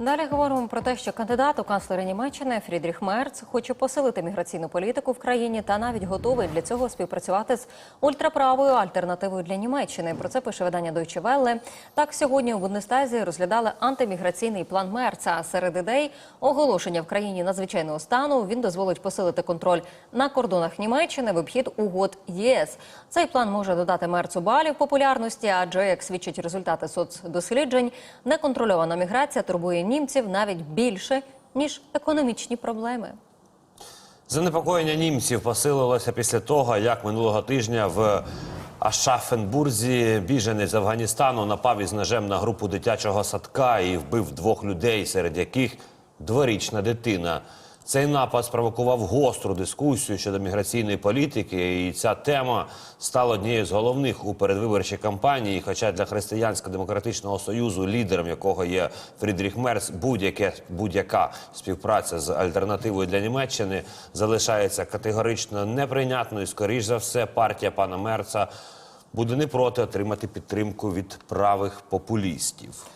Далі говоримо про те, що кандидат у канцлери Німеччини Фрідріх Мерц хоче посилити міграційну політику в країні та навіть готовий для цього співпрацювати з ультраправою альтернативою для Німеччини. Про це пише видання Deutsche Welle. Так сьогодні у Бундестазі розглядали антиміграційний план Мерца. Серед ідей оголошення в країні надзвичайного стану він дозволить посилити контроль на кордонах Німеччини в обхід угод ЄС. Цей план може додати Мерцу балів популярності, адже як свідчать результати соцдосліджень, неконтрольована міграція турбує німців навіть більше ніж економічні проблеми. Занепокоєння німців посилилося після того, як минулого тижня в Ашафенбурзі біженець з Афганістану напав із ножем на групу дитячого садка і вбив двох людей, серед яких дворічна дитина. Цей напад спровокував гостру дискусію щодо міграційної політики, і ця тема стала однією з головних у передвиборчій кампанії. Хоча для християнсько-демократичного союзу, лідером якого є Фрідріх Мерц, будь-яке будь-яка співпраця з альтернативою для Німеччини залишається категорично неприйнятною. Скоріш за все, партія пана Мерца буде не проти отримати підтримку від правих популістів.